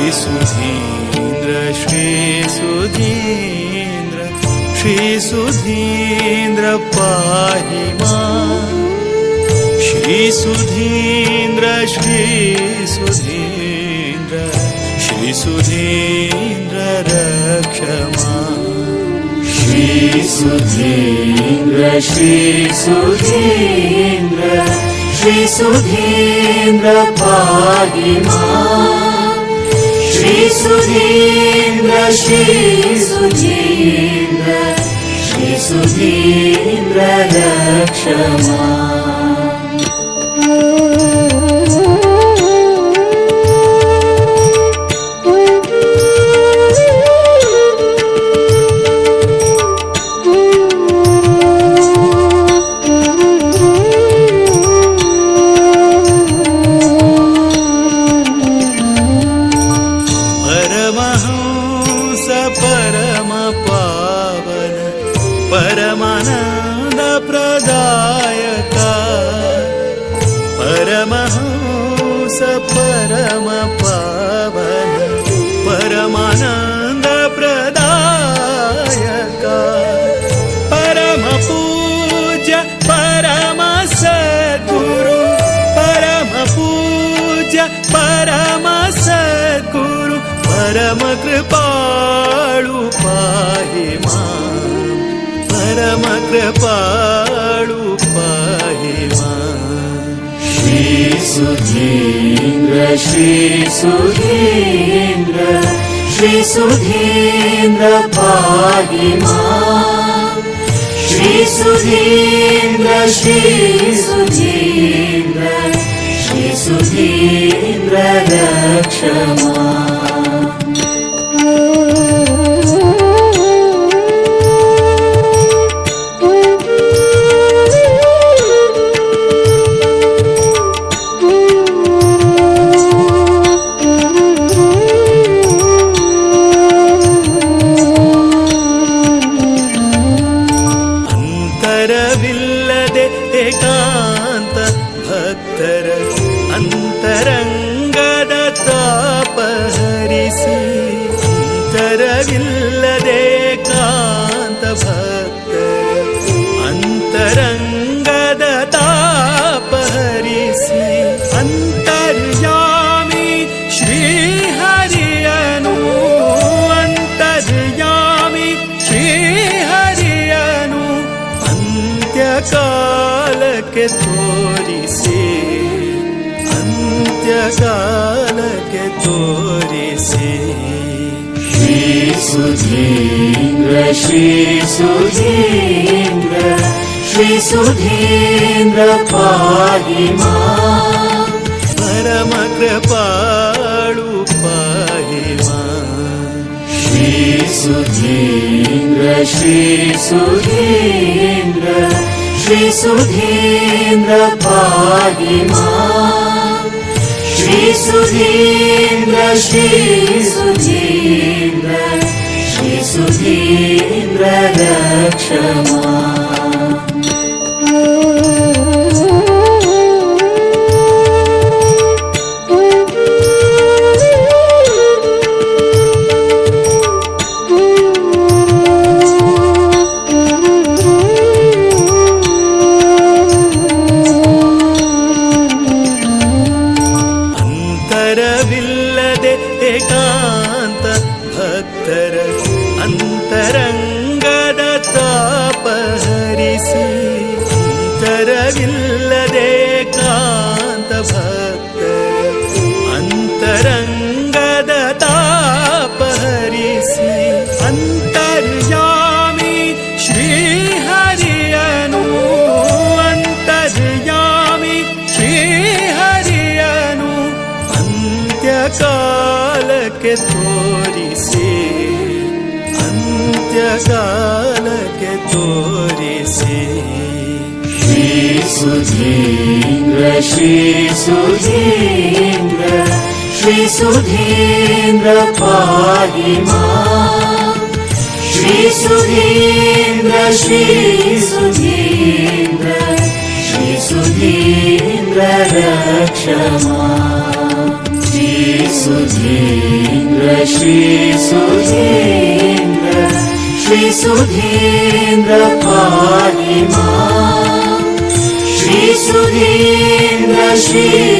श्रीसुधीन्द्र श्रीसुधीन्द्र श्रीसुधीन्द्र पाहि माम् श्रीसुधीन्द्र श्रीसुधीन्द्र श्रीसुधीन्द्र रक्ष माम् श्रीसुधीन्द्र श्रीसुधीन्द्र श्रीसुधीन्द्र पाहि माम् श्रीसुधीन्द्र श्रीसुधीन्द्र श्रीसुधीन्द्र रक्ष परम पावन परमानन्द प्रदायका। परम पूज्य परम सद्गुरु परम पूज्य परम सद्गुरु परम कृपाळु पाहि माम् परम कृपाळु श्रीसुधीन्द्र श्रीसुधीन्द्र श्रीसुधीन्द्र पाहि माम् श्रीसुधीन्द्र श्रीसुधीन्द्र श्रीसुधीन्द्र रक्ष ಅಂತರವಿಲ್ಲದೆ ಏಕಾಂತ ಭಕ್ತರ ಅಂತರಂಗದ ತಾಪ ಹರಿಸಿ ಅಂತರವಿಲ್ಲದೆ ಏಕಾಂತ त्रोरी अन्तरि श्री सुीन्द्रशी सुन्द्र श्री सुधीन्द्र पामा पाडु पगमा श्री सुधीन्द्रशी सु श्रीसुधीन्द्र पाहि माम् श्रीसुधीन्द्र श्रीसुधीन्द्र श्रीसुधीन्द्र रक्ष माम् अन्तर्यामि श्रीहरि अनु अन्तर्यामि श्रीहरि अनु अन्त्यकालके अन्तरिषे अन्त्यकालके के छोरिषे श्री सुधीन्द्र श्री सुधीन्द्र श्री सुधीन्द्र फिमा श्रीसुधीन्द्र श्रीसुधीन्द्र श्रीसुधीन्द्र रक्ष माम् श्री श्रीसुधीन्द्र श्रीसुधीन्द्र श्रीसुधीन्द्र पाहि माम् श्रीसुधीन्द्र श्रीसुधीन्द्र